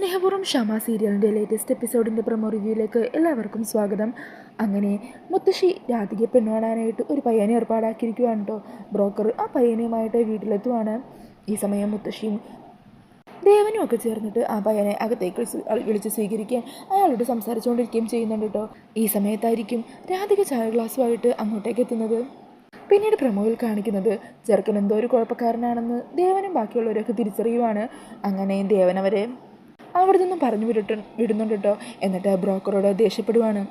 സ്നേഹപൂർവം ക്ഷമ സീരിയലിന്റെ ലേറ്റസ്റ്റ് എപ്പിസോഡിന്റെ പ്രൊമോ റിവ്യൂയിലേക്ക് എല്ലാവർക്കും സ്വാഗതം. അങ്ങനെ മുത്തശ്ശി രാധിക പെണ്ണുകാണാനായിട്ട് ഒരു പയ്യനെ ഏർപ്പാടാക്കിയിരിക്കുകയാണ് കേട്ടോ ബ്രോക്കർ ആ പയ്യനുമായിട്ട് വീട്ടിലെത്തുവാണ്. ഈ സമയം മുത്തശ്ശിയും ദേവനും ഒക്കെ ചേർന്നിട്ട് ആ പയ്യനെ അകത്തേക്ക് വിളിച്ച് സ്വീകരിക്കുകയും അയാളോട് സംസാരിച്ചുകൊണ്ടിരിക്കുകയും ചെയ്യുന്നുണ്ട് കേട്ടോ ഈ സമയത്തായിരിക്കും രാധിക ചായ ഗ്ലാസ്സുമായിട്ട് അങ്ങോട്ടേക്ക് എത്തുന്നത്. പിന്നീട് പ്രമോയിൽ കാണിക്കുന്നത് ചെറുക്കൻ എന്തോ ഒരു കുഴപ്പക്കാരനാണെന്ന് ദേവനും ബാക്കിയുള്ളവരൊക്കെ തിരിച്ചറിയുവാണ്. അങ്ങനെ ദേവനവരെ അവിടെ നിന്നും പറഞ്ഞു വിടട്ട് വിടുന്നുണ്ട് കേട്ടോ എന്നിട്ട് ബ്രോക്കറോട് ദേഷ്യപ്പെടുവാണ്.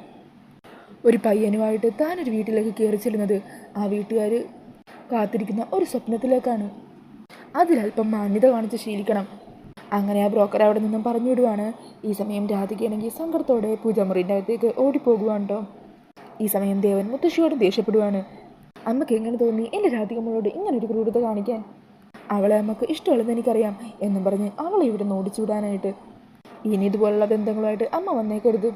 ഒരു പയ്യനുമായിട്ട് താനൊരു വീട്ടിലേക്ക് കയറി ചെല്ലുന്നത് ആ വീട്ടുകാർ കാത്തിരിക്കുന്ന ഒരു സ്വപ്നത്തിലേക്കാണ്. അതിലല്പം മാന്യത കാണിച്ച് ശീലിക്കണം. അങ്ങനെ ആ ബ്രോക്കർ അവിടെ നിന്നും പറഞ്ഞു വിടുവാണ്. ഈ സമയം രാധികയാണെങ്കിൽ സങ്കടത്തോടെ പൂജാമുറിന്റെ അകത്തേക്ക് ഓടിപ്പോകുവാണ് കേട്ടോ ഈ സമയം ദേവൻ മുത്തശ്ശിയോട് ദേഷ്യപ്പെടുവാണ്. അമ്മയ്ക്ക് എങ്ങനെ തോന്നി എന്റെ രാധികമ്മളോട് ഇങ്ങനെ ഒരു ക്രൂരത കാണിക്കാൻ? അവളെ അമ്മയ്ക്ക് ഇഷ്ടമുള്ളതെന്ന് എനിക്കറിയാം എന്നും പറഞ്ഞ് അവളെ ഇവിടെ നിന്ന് ഓടിച്ചുവിടാനായിട്ട് ഇനി ഇതുപോലുള്ള ബന്ധങ്ങളുമായിട്ട് അമ്മ വന്നേക്കരുത്.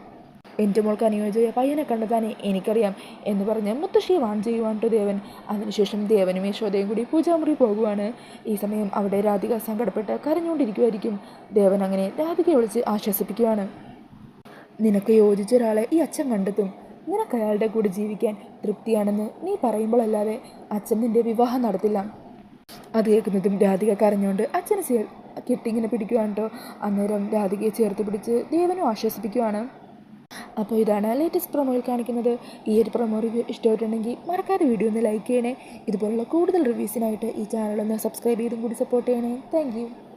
എന്റെ മോൾക്ക് അനുയോജ്യ പയ്യനെ കണ്ടെത്താനെ എനിക്കറിയാം എന്ന് പറഞ്ഞ് മുത്തശ്ശിയെ വാൺ ചെയ്യുവാൻ കേട്ടോ ദേവൻ. അതിനുശേഷം ദേവനും യശോദയും കൂടി പൂജാമുറി പോകുവാണ്. ഈ സമയം അവിടെ രാധിക സങ്കടപ്പെട്ട് കരഞ്ഞുകൊണ്ടിരിക്കുമായിരിക്കും ദേവൻ അങ്ങനെ രാധികയെ വിളിച്ച് ആശ്വസിപ്പിക്കുവാണ്. നിനക്ക് യോജിച്ച ഒരാളെ ഈ അച്ഛൻ കണ്ടെത്തും. നിനക്ക് അയാളുടെ കൂടെ ജീവിക്കാൻ തൃപ്തിയാണെന്ന് നീ പറയുമ്പോഴല്ലാതെ അച്ഛൻ നിന്റെ വിവാഹം നടത്തില്ല. അത് കേൾക്കുന്നതും രാധിക കരഞ്ഞുകൊണ്ട് അച്ഛനെ കെട്ടിങ്ങനെ പിടിക്കുവാണ് കേട്ടോ അന്നേരം രാധികയെ ചേർത്ത് പിടിച്ച് ദേവനും ആശ്വസിപ്പിക്കുവാണ്. അപ്പോൾ ഇതാണ് ലേറ്റസ്റ്റ് പ്രൊമോയിൽ കാണിക്കുന്നത്. ഈ ഒരു പ്രൊമോ റിവ്യൂ ഇഷ്ടമായിട്ടുണ്ടെങ്കിൽ മറക്കാതെ വീഡിയോ ഒന്ന് ലൈക്ക് ചെയ്യണേ. ഇതുപോലുള്ള കൂടുതൽ റിവ്യൂസിനായിട്ട് ഈ ചാനൽ ഒന്ന് സബ്സ്ക്രൈബ് ചെയ്തും കൂടി സപ്പോർട്ട് ചെയ്യണേ. താങ്ക്